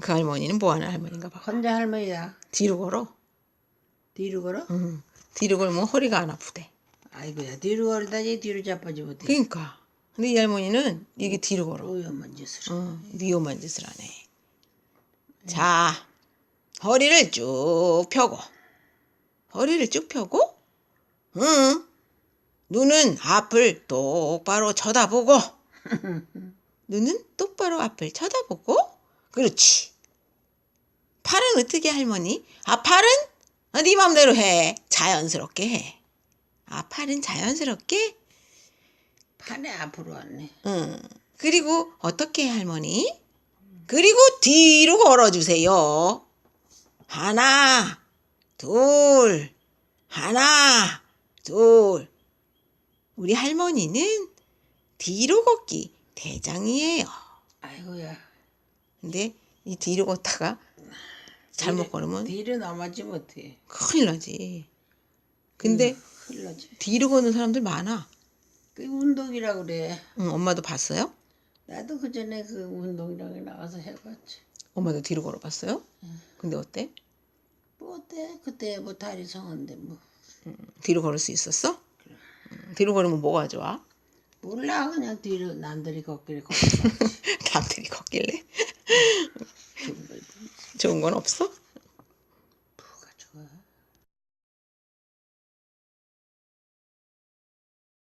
그 할머니는 뭐 하는 할머니인가 봐. 혼자 할머니야. 뒤로 걸어. 뒤로 걸어? 응. 뒤로 걸면 허리가 안 아프대. 아이고야 뒤로 걸다니 뒤로 자빠지 못해. 그러니까. 근데 이 할머니는 이게 뒤로 걸어. 위험한 짓을. 어, 위험한 짓을 하네. 자, 허리를 쭉 펴고, 허리를 쭉 펴고, 응. 눈은 앞을 똑바로 쳐다보고, 눈은 똑바로 앞을 쳐다보고, 그렇지. 팔은 어떻게 할머니? 아, 팔은? 아, 네 맘대로 해. 자연스럽게 해. 아, 팔은 자연스럽게? 판에 앞으로 왔네. 응. 그리고 어떻게 해, 할머니? 그리고 뒤로 걸어주세요. 하나, 둘, 하나, 둘. 우리 할머니는 뒤로 걷기 대장이에요. 아이고야. 근데 이 뒤로 걷다가 잘못 뒤로- 걸으면 뒤로 넘어지 못해. 큰일 나지. 근데 흘러지. 뒤로 걷는 사람들 많아. 그 운동이라 그래. 응, 엄마도 봤어요? 나도 그 전에 그 운동장에 나가서 해봤지. 엄마도 뒤로 걸어봤어요? 근데 어때? 뭐 어때? 그때 뭐 다리 성한데 뭐. 뒤로 걸을 수 있었어? 음, 뒤로 걸으면 뭐가 좋아? 몰라. 그냥 뒤로 남들이 걷기를 걷고 남들이 걷길래? 좋은 건 없어?